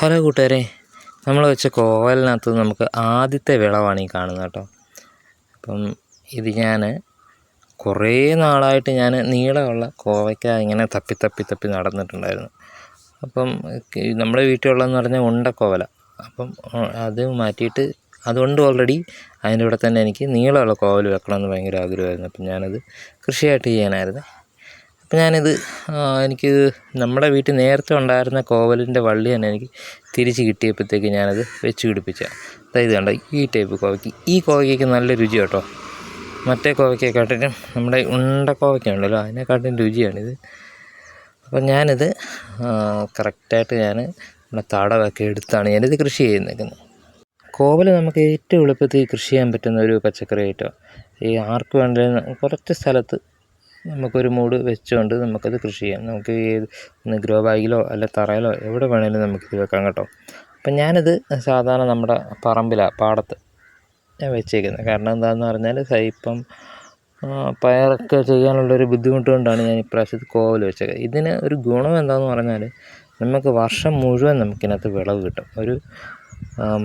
Hello കൂട്ടുകാരെ നമ്മൾ വെച്ച കോവലിനകത്ത് നമുക്ക് ആദ്യത്തെ വിളവാണ് ഈ കാണുന്നത് കേട്ടോ. അപ്പം ഇത് ഞാൻ കുറേ നാളായിട്ട് ഞാൻ നീളമുള്ള കോവയ്ക്ക ഇങ്ങനെ തപ്പി തപ്പി തപ്പി നടന്നിട്ടുണ്ടായിരുന്നു. അപ്പം നമ്മുടെ വീട്ടിലുള്ളതെന്ന് പറഞ്ഞാൽ ഉണ്ടക്കോവല. അപ്പം അത് മാറ്റിയിട്ട് അതുകൊണ്ട് ഓൾറെഡി അതിന്റെ കൂടെ തന്നെ എനിക്ക് നീളമുള്ള കോവൽ വെക്കണമെന്ന് ഭയങ്കര ആഗ്രഹമായിരുന്നു. അപ്പം ഞാനത് കൃഷിയായിട്ട് ചെയ്യാനായിരുന്നു. അപ്പം ഞാനിത് എനിക്ക് നമ്മുടെ വീട്ടിൽ നേരത്തെ ഉണ്ടായിരുന്ന കോവലിന്റെ വള്ളി തന്നെ എനിക്ക് തിരിച്ച് കിട്ടിയപ്പോഴത്തേക്ക് ഞാനത് വെച്ച് പിടിപ്പിച്ച. അതായത് കണ്ട ഈ ടൈപ്പ് കോവയ്ക്ക്. ഈ കോവയ്ക്ക് നല്ല രുചി കേട്ടോ. മറ്റേ കോവയ്ക്കെക്കാട്ടിലും നമ്മുടെ ഉണ്ട കോവയ്ക്കുണ്ടല്ലോ അതിനെക്കാട്ടിലും രുചിയാണിത്. അപ്പം ഞാനിത് കറക്റ്റായിട്ട് ഞാൻ നമ്മുടെ തടവൊക്കെ എടുത്താണ് ഞാനിത് കൃഷി ചെയ്യുന്നേക്കുന്നത്. കോവൽ നമുക്ക് ഏറ്റവും എളുപ്പത്തിൽ കൃഷി ചെയ്യാൻ പറ്റുന്ന ഒരു പച്ചക്കറി ഐറ്റം ഈ ആർക്ക് വേണ്ടത് കുറച്ച് സ്ഥലത്ത് നമുക്കൊരു മൂട് വെച്ചുകൊണ്ട് നമുക്കത് കൃഷി ചെയ്യാം. നമുക്ക് ഏത് ഗ്രോ ബാഗിലോ അല്ല തറയിലോ എവിടെ വേണേലും നമുക്കിത് വെക്കാം കേട്ടോ. അപ്പം ഞാനിത് സാധാരണ നമ്മുടെ പറമ്പിലാണ് പാടത്ത് ഞാൻ വെച്ചേക്കുന്നത് കാരണം എന്താണെന്ന് പറഞ്ഞാൽ ഇപ്പം പയറൊക്കെ ചെയ്യാനുള്ളൊരു ബുദ്ധിമുട്ട് കൊണ്ടാണ് ഞാൻ ഇപ്രാവശ്യത്ത് കോവൽ വെച്ചത് ഇതിന് ഒരു ഗുണം എന്താണെന്ന് പറഞ്ഞാൽ നമുക്ക് വർഷം മുഴുവൻ നമുക്കിനകത്ത് വിളവ് കിട്ടും. ഒരു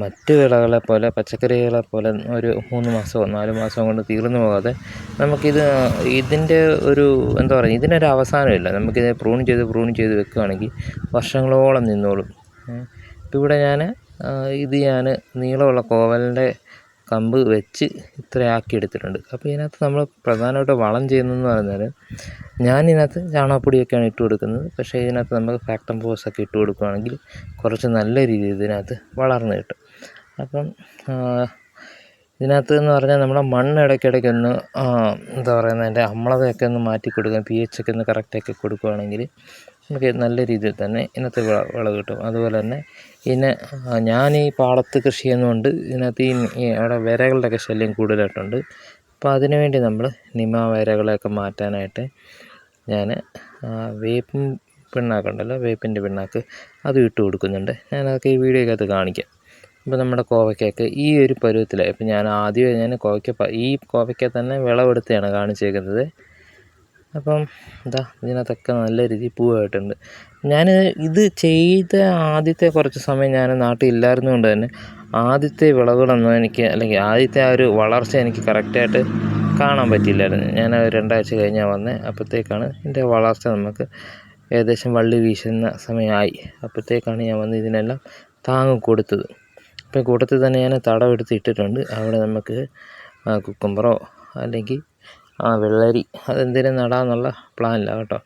മറ്റ് വിളകളെ പോലെ പച്ചക്കറികളെ പോലെ ഒരു മൂന്ന് മാസമോ നാല് മാസമോ കൊണ്ട് തീർന്നു പോകാതെ നമുക്കിത് ഇതിന്റെ ഒരു എന്താ പറയുക ഇതിനൊരു അവസാനമില്ല. നമുക്കിത് പ്രൂൺ ചെയ്ത് പ്രൂൺ ചെയ്ത് വെക്കുകയാണെങ്കിൽ വർഷങ്ങളോളം നിന്നോളും. ഇപ്പോൾ ഇവിടെ ഞാൻ ഇത് ഞാൻ നീളമുള്ള കോവലിന്റെ കമ്പ് വെച്ച് ഇത്രയാക്കി എടുത്തിട്ടുണ്ട് അപ്പോൾ ഇതിനകത്ത് നമ്മൾ പ്രധാനമായിട്ട് വളം ചെയ്യുന്നതെന്ന് പറഞ്ഞാൽ ഞാൻ ഇതിനകത്ത് ചാണകപ്പൊടിയൊക്കെയാണ് ഇട്ട് കൊടുക്കുന്നത്. പക്ഷേ ഇതിനകത്ത് നമ്മൾ ഫാക്ടം ഒക്കെ ഇട്ട് കൊടുക്കുകയാണെങ്കിൽ കുറച്ച് നല്ല രീതിയിൽ ഇതിനകത്ത് വളർന്ന് കിട്ടും. അപ്പം ഇതിനകത്ത് എന്ന് പറഞ്ഞാൽ നമ്മുടെ മണ്ണ് ഇടയ്ക്കിടയ്ക്ക് ഒന്ന് എന്താ പറയുന്നത് അതിന്റെ അമ്ലതയൊക്കെ ഒന്ന് മാറ്റി കൊടുക്കുക പി എച്ച് ഒക്കെ ഒന്ന് കറക്റ്റാക്കി കൊടുക്കുകയാണെങ്കിൽ നമുക്ക് നല്ല രീതിയിൽ തന്നെ ഇന്നത്തെ വിള കിട്ടും. അതുപോലെ തന്നെ ഇതിനെ ഞാൻ ഈ പാടത്ത് കൃഷി ചെയ്യുന്നതുകൊണ്ട് ഇതിനകത്ത് ഈ അവിടെ വിരകളുടെയൊക്കെ ശല്യം കൂടുതലായിട്ടുണ്ട്. അപ്പോൾ അതിനുവേണ്ടി നമ്മൾ നിമ വിരകളെയൊക്കെ മാറ്റാനായിട്ട് ഞാൻ വേപ്പും പിണ്ണാക്കുണ്ടല്ലോ വേപ്പിന്റെ പിണ്ണാക്ക് അത് ഇട്ട് കൊടുക്കുന്നുണ്ട്. ഞാനതൊക്കെ ഈ വീഡിയോക്കകത്ത് കാണിക്കാം. ഇപ്പോൾ നമ്മുടെ കോവയ്ക്കയൊക്കെ ഈ ഒരു പരുവത്തിലായി ഇപ്പം ഞാൻ ആദ്യമേ ഞാൻ കോവയ്ക്ക ഈ കോവയ്ക്ക തന്നെ വിളവെടുത്തെയാണ് കാണിച്ചേക്കുന്നത്. അപ്പം എന്താ ഇതിനകത്തൊക്കെ നല്ല രീതിയിൽ പൂവായിട്ടുണ്ട്. ഞാൻ ഇത് ചെയ്ത ആദ്യത്തെ കുറച്ച് സമയം ഞാൻ നാട്ടിൽ ഇല്ലായിരുന്നുകൊണ്ട് തന്നെ ആദ്യത്തെ വിളവുകളൊന്നും എനിക്ക് അല്ലെങ്കിൽ ആദ്യത്തെ ആ ഒരു വളർച്ച എനിക്ക് കറക്റ്റായിട്ട് കാണാൻ പറ്റിയില്ലായിരുന്നു. ഞാൻ രണ്ടാഴ്ച കഴിഞ്ഞാൽ വന്നേ. അപ്പോഴത്തേക്കാണ് ഇതിന്റെ വളർച്ച നമുക്ക് ഏകദേശം വള്ളി വീശുന്ന സമയമായി. അപ്പോഴത്തേക്കാണ് ഞാൻ വന്ന് ഇതിനെല്ലാം താങ്ങ് കൊടുത്തത് അപ്പോൾ കൂട്ടത്തിൽ തന്നെ ഞാൻ തടം എടുത്ത് ഇട്ടിട്ടുണ്ട്. അവിടെ നമുക്ക് കുക്കുംബറോ അല്ലെങ്കിൽ ആ വെള്ളരി അതെന്തേലും നടാമെന്നുള്ള പ്ലാനിലാണ് കേട്ടോ.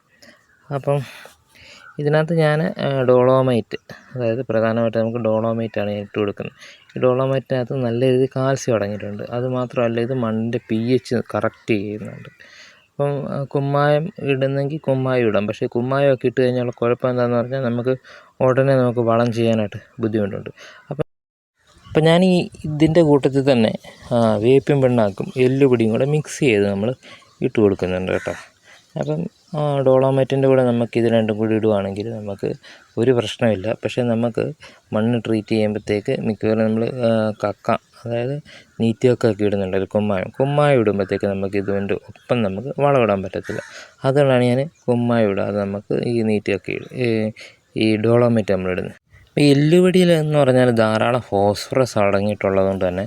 അപ്പം ഇതിനകത്ത് ഞാൻ ഡോളോമൈറ്റ് അതായത് പ്രധാനമായിട്ട് നമുക്ക് ഡോളോമൈറ്റാണ് ഇട്ട് കൊടുക്കുന്നത്. ഈ ഡോളോമൈറ്റിനകത്ത് നല്ല രീതിയിൽ കാൽസ്യം അടങ്ങിയിട്ടുണ്ട്. അത് മാത്രമല്ല ഇത് മണ്ണിന്റെ പി എച്ച് കറക്റ്റ് ചെയ്യുന്നുണ്ട്. അപ്പം കുമ്മായം ഇടുന്നെങ്കിൽ കുമ്മായം ഇടാം. പക്ഷേ കുമ്മായം ഒക്കെ ഇട്ട് കഴിഞ്ഞാൽ കുഴപ്പം എന്താണെന്ന് പറഞ്ഞാൽ നമുക്ക് ഉടനെ നമുക്ക് വളം ചെയ്യാനായിട്ട് ബുദ്ധിമുട്ടുണ്ട്. അപ്പം അപ്പം ഞാൻ ഈ ഇതിന്റെ കൂട്ടത്തിൽ തന്നെ വേപ്പിൻ പിണ്ണാക്കും എല്ലുപൊടിയും കൂടെ മിക്സ് ചെയ്ത് നമ്മൾ ഇട്ട് കൊടുക്കുന്നുണ്ട് കേട്ടോ. അപ്പം ഡോളോമൈറ്റിന്റെ കൂടെ നമുക്ക് ഇത് രണ്ടും കൂടി ഇടുവാണെങ്കിൽ നമുക്ക് ഒരു പ്രശ്നമില്ല. പക്ഷേ നമുക്ക് മണ്ണ് ട്രീറ്റ് ചെയ്യുമ്പോഴത്തേക്ക് മിക്കവാറും നമ്മൾ കക്ക അതായത് നീറ്റിയൊക്കെ ഒക്കെ ഒരു കുമ്മായം. കുമ്മായം ഇടുമ്പോഴത്തേക്ക് നമുക്ക് ഇതുകൊണ്ട് ഒപ്പം നമുക്ക് വളമിടാൻ പറ്റത്തില്ല. അതുകൊണ്ടാണ് ഞാൻ കുമ്മായം അത് നമുക്ക് ഈ നീറ്റിയൊക്കെ ഈ ഡോളോമൈറ്റ് നമ്മളിടുന്നത്. ഈ എല്ലുപൊടിയിൽ എന്ന് പറഞ്ഞാൽ ധാരാളം ഫോസ്ഫറസ് അടങ്ങിയിട്ടുള്ളത് കൊണ്ട് തന്നെ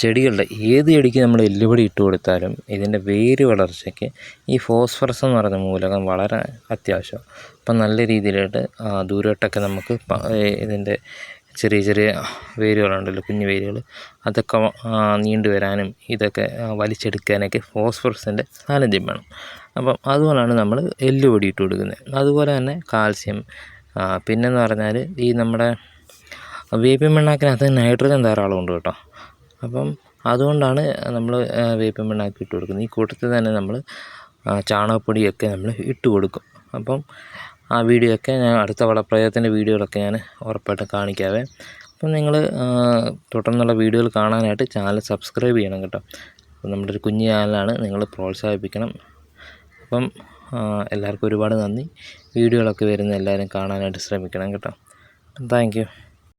ചെടികളുടെ ഏത് ചെടിക്ക് നമ്മൾ എല്ലുപൊടി ഇട്ട് കൊടുത്താലും ഇതിന്റെ വേര് വളർച്ചയ്ക്ക് ഈ ഫോസ്ഫറസ് എന്ന് പറയുന്ന മൂലകം വളരെ അത്യാവശ്യമാണ്. അപ്പം നല്ല രീതിയിലായിട്ട് ദൂരോട്ടൊക്കെ നമുക്ക് ഇതിന്റെ ചെറിയ ചെറിയ വേരുകളുണ്ടല്ലോ കുഞ്ഞു വേരുകൾ അതൊക്കെ നീണ്ടു വരാനും ഇതൊക്കെ വലിച്ചെടുക്കാനൊക്കെ ഫോസ്ഫറസിന്റെ സാന്നിധ്യം വേണം. അപ്പം അതുകൊണ്ടാണ് നമ്മൾ എല്ലുപൊടി ഇട്ട് കൊടുക്കുന്നത്. അതുപോലെ തന്നെ കാൽസ്യം പിന്നെന്ന് പറഞ്ഞാൽ ഈ നമ്മുടെ വേപ്പിൻ പിണ്ണാക്കിനകത്ത് നൈട്രജൻ ധാരാളം ഉണ്ട് കേട്ടോ. അപ്പം അതുകൊണ്ടാണ് നമ്മൾ വേപ്പിൻ പിണ്ണാക്ക് ഇട്ട് കൊടുക്കുന്നത്. ഈ കൂട്ടത്തിൽ തന്നെ നമ്മൾ ചാണകപ്പൊടിയൊക്കെ നമ്മൾ ഇട്ട് കൊടുക്കും. അപ്പം ആ വീഡിയോ ഒക്കെ ഞാൻ അടുത്ത വളപ്രയോഗത്തിന്റെ വീഡിയോകളൊക്കെ ഞാൻ ഉറപ്പായിട്ട് കാണിക്കാവേ. അപ്പം നിങ്ങൾ തുടർന്നുള്ള വീഡിയോകൾ കാണാനായിട്ട് ചാനൽ സബ്സ്ക്രൈബ് ചെയ്യണം കേട്ടോ. അപ്പം നമ്മുടെ ഒരു കുഞ്ഞു ചാനലാണ് നിങ്ങൾ പ്രോത്സാഹിപ്പിക്കണം. അപ്പം എല്ലാവർക്കും ഒരുപാട് നന്ദി. വീഡിയോകളൊക്കെ വരുന്ന എല്ലാവരും കാണാനായിട്ട് ശ്രമിക്കണം കേട്ടോ. Thank you